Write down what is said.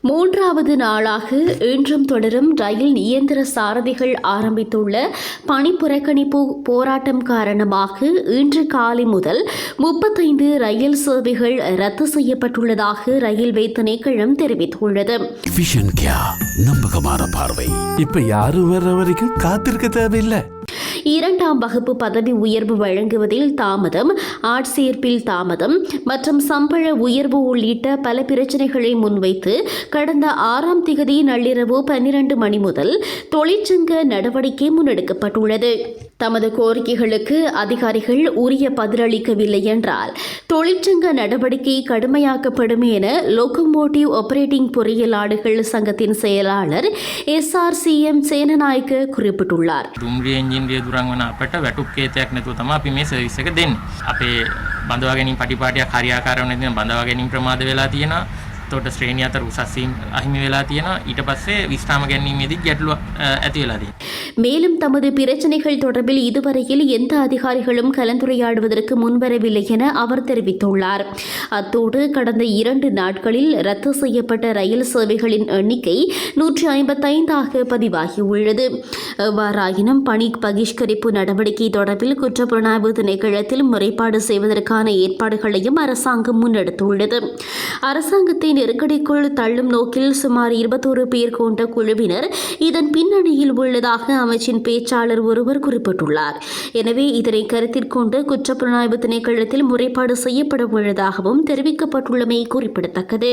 மூன்றாவது நாளாக இன்றும் தொடரும் ரயில் இயந்திர சாரதிகள் ஆரம்பித்துள்ள பணிப்புறக்கணிப்பு போராட்டம் காரணமாக இன்று காலை முதல் முப்பத்தைந்து ரயில் சேவைகள் ரத்து செய்யப்பட்டுள்ளதாக ரயில்வே திணைக்களம் தெரிவித்துள்ளது. விஷன் நம்பகமான பார்வை. இப்ப யாரும் வர்ற வரைக்கும் காத்திருக்க தேவையில்லை. இரண்டாம் வகுப்பு பதவி உயர்வு வழங்குவதில் தாமதம் ஆட்சேர்ப்பில் தாமதம் மற்றும் சம்பள உயர்வு உள்ளிட்ட பல பிரச்சனைகளை முன்வைத்து கடந்த ஆறாம் திகதி நள்ளிரவு பன்னிரண்டு மணி முதல் தொழிற்சங்க நடவடிக்கை முன்னெடுக்கப்பட்டுள்ளது. தமது கோரிக்கைகளுக்கு அதிகாரிகள் உரிய பதிலளிக்கவில்லை என்றால் தொழிற்சங்க நடவடிக்கை கடுமையாக்கப்படும் என லோகோமோட்டிவ் ஆபரேட்டிங் பொறியியலாளர்கள் சங்கத்தின் செயலாளர் S R C M Senanayake குறிப்பிட்டுள்ளார். දුම්රිය එන්ජින් රියදුරන් වන අපට වැටුප් කේතයක් නැතුව තමයි අපි මේ සර්විස් එක දෙන්නේ. අපේ බඳවා ගැනීම පටිපාටියක් හරියාකාරව නැති නම් බඳවා ගැනීම ප්‍රමාද වෙලා තියෙනවා. එතකොට ශ්‍රේණිය අතර උසස් වීම අහිමි වෙලා තියෙනවා. ඊට පස්සේ විස්්‍රාම ගැනීමේදී ගැටලුව අ, ඇති වෙලා තියෙනවා. மேலும் தமது பிரச்சனைகள் தொடர்பில் இதுவரையில் எந்த அதிகாரிகளும் கலந்துரையாடுவதற்கு முன்வரவில்லை என அவர் தெரிவித்துள்ளார் அத்தோடு கடந்த இரண்டு நாட்களில் ரத்து செய்யப்பட்ட ரயில் சேவைகளின் எண்ணிக்கை நூற்றி ஐம்பத்தைந்தாக பதிவாகியுள்ளது எவ்வாறாயினும் பணி பகிஷ்கரிப்பு நடவடிக்கை தொடர்பில் குற்றப்புலனாய்வு திணைக்களத்தில் முறைப்பாடு செய்வதற்கான ஏற்பாடுகளையும் அரசாங்கம் முன்னெடுத்துள்ளது அரசாங்கத்தை நெருக்கடிக்குள் தள்ளும் நோக்கில் சுமார் இருபத்தோரு பேர் கொண்ட குழுவினர் இதன் பின்னணியில் உள்ளதாக அமைச்சின் பேச்சாளர் ஒருவர் குறிப்பிட்டுள்ளார். எனவே இதனை கருத்தில் கொண்டு குற்றப்புலனாய்வு திணைக்களத்தில் முறைப்பாடு செய்யப்பட உள்ளதாகவும் தெரிவிக்கப்பட்டுள்ளமை குறிப்பிடத்தக்கது.